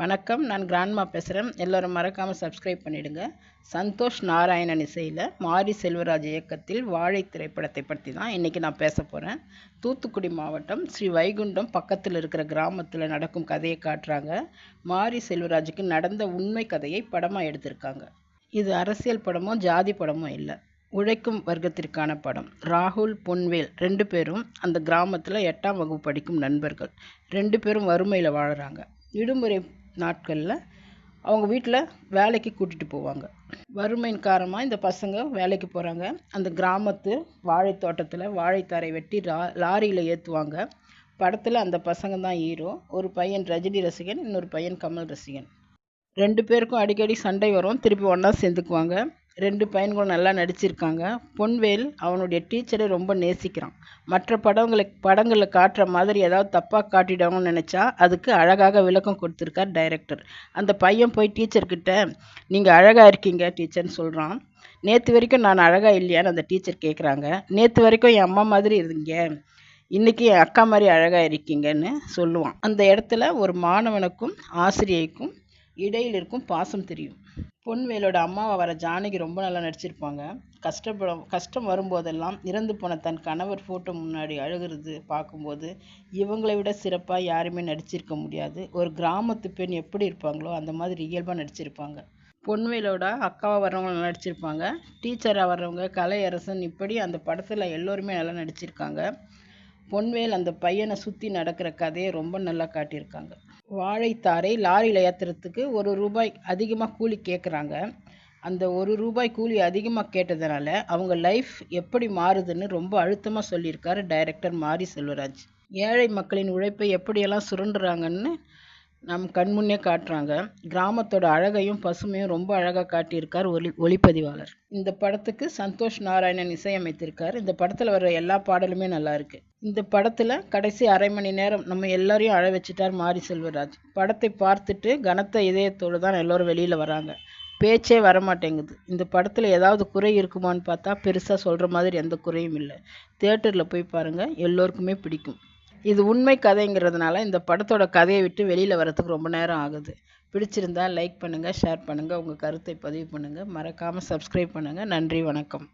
வணக்கம். நான் கிராண்ட்மா பேசுகிறேன் எல்லோரும் மறக்காமல் சப்ஸ்கிரைப் பண்ணிடுங்க. சந்தோஷ் நாராயணன் இசையில் மாரி செல்வராஜ் இயக்கத்தில் வாழை திரைப்படத்தை பற்றி தான் இன்றைக்கி நான் பேச போகிறேன் தூத்துக்குடி மாவட்டம் ஸ்ரீ வைகுண்டம் பக்கத்தில் இருக்கிற கிராமத்தில் நடக்கும் கதையை காட்டுறாங்க. மாரி செல்வராஜுக்கு நடந்த உண்மை கதையை படமாக எடுத்திருக்காங்க. இது அரசியல் படமோ ஜாதி படமோ இல்லை. உழைக்கும் வர்க்கத்திற்கான படம். ராகுல் பொன்வேல் ரெண்டு பேரும் அந்த கிராமத்தில் எட்டாம் வகுப்பு படிக்கும் நண்பர்கள். ரெண்டு பேரும் வறுமையில் வாழுறாங்க. விடுமுறை நாட்களில் அவங்க வீட்டில் வேலைக்கு கூட்டிகிட்டு போவாங்க. வறுமையின் காரணமாக இந்த பசங்க வேலைக்கு போகிறாங்க அந்த கிராமத்து வாழை தோட்டத்தில் வாழைத்தாரை வெட்டி ரா லாரியில் ஏற்றுவாங்க படத்தில் அந்த பசங்க தான் ஹீரோ. ஒரு பையன் ரஜினி ரசிகன் இன்னொரு பையன் கமல் ரசிகன். ரெண்டு பேருக்கும் அடிக்கடி சண்டை வரும். திருப்பி ஒன்றா சேர்ந்துக்குவாங்க. ரெண்டு பையன்களும் நல்லா நடிச்சிருக்காங்க. பொன்வேல் அவனுடைய டீச்சரை ரொம்ப நேசிக்கிறான். மற்ற படங்களை படங்களில் காட்டுற மாதிரி ஏதாவது தப்பாக காட்டிடுவாங்கன்னு நினச்சா அதுக்கு அழகாக விளக்கம் கொடுத்துருக்கார் டைரக்டர். அந்த பையன் போய் டீச்சர்கிட்ட நீங்கள் அழகாக இருக்கீங்க டீச்சர்னு சொல்கிறான் நேற்று வரைக்கும் நான் அழகாக இல்லையான்னு அந்த டீச்சர் கேட்குறாங்க நேற்று வரைக்கும் என் அம்மா மாதிரி இருந்தீங்க. இன்றைக்கி என் அக்கா மாதிரி அழகாக இருக்கீங்கன்னு சொல்லுவான். அந்த இடத்துல ஒரு மாணவனுக்கும் ஆசிரியைக்கும் இடையில் இருக்கும் பாசம் தெரியும். பொன்வேலோட அம்மாவை வர ஜானகி ரொம்ப நல்லா நடிச்சிருப்பாங்க. கஷ்டப்படும் கஷ்டம் வரும்போதெல்லாம் இறந்து போன தன் கணவர் ஃபோட்டோ முன்னாடி அழுகிறது பார்க்கும்போது இவங்களை விட சிறப்பாக யாருமே நடிச்சிருக்க முடியாது. ஒரு கிராமத்து பெண் எப்படி இருப்பாங்களோ அந்த மாதிரி இயல்பாக நடிச்சிருப்பாங்க. பொன்வேலோட அக்காவாக வர்றவங்க நடிச்சிருப்பாங்க. டீச்சராக வர்றவங்க கலையரசன் இப்படி அந்த படத்தில் எல்லோருமே நல்லா நடிச்சிருக்காங்க. பொன்வேல் அந்த பையனை சுற்றி நடக்கிற கதையை ரொம்ப நல்லா காட்டியிருக்காங்க. வாழைத்தாரை லாரியில் ஏற்றுறதுக்கு ஒரு ரூபாய் அதிகமாக கூலி கேட்குறாங்க அந்த ஒரு ரூபாய் கூலி அதிகமாக கேட்டதுனால அவங்க லைஃப் எப்படி மாறுதுன்னு ரொம்ப அழுத்தமாக சொல்லியிருக்காரு டைரக்டர் மாரி செல்வராஜ். ஏழை மக்களின் உழைப்பை எப்படியெல்லாம் சுரண்டுறாங்கன்னு நம் கண்முன்னே காட்டுறாங்க. கிராமத்தோட அழகையும் பசுமையும் ரொம்ப அழகாக காட்டியிருக்கார் ஒளி ஒளிப்பதிவாளர். இந்த படத்துக்கு சந்தோஷ் நாராயணன் இசையமைத்திருக்கார். இந்த படத்தில் வர எல்லா பாடலுமே நல்லா இருக்குது இந்த படத்தில் கடைசி அரை மணி நேரம் நம்ம எல்லாரையும் அழ வச்சுட்டார் மாரி செல்வராஜ். படத்தை பார்த்துட்டு கனத்த இதயத்தோடு தான் எல்லோரும் வெளியில் வராங்க. பேச்சே வரமாட்டேங்குது. இந்த படத்தில் ஏதாவது குறை இருக்குமான்னு பார்த்தா பெருசாக சொல்கிற மாதிரி எந்த குறையும் இல்லை. தேட்டரில் போய் பாருங்கள் எல்லோருக்குமே பிடிக்கும். இது உண்மை கதைங்கிறதுனால இந்த படத்தோட கதையை விட்டு வெளியில் வரத்துக்கு ரொம்ப நேரம் ஆகுது. பிடிச்சிருந்தா லைக் பண்ணுங்கள் ஷேர் பண்ணுங்கள் உங்கள் கருத்தை பதிவு பண்ணுங்கள் மறக்காமல் சப்ஸ்கிரைப் பண்ணுங்கள் நன்றி வணக்கம்.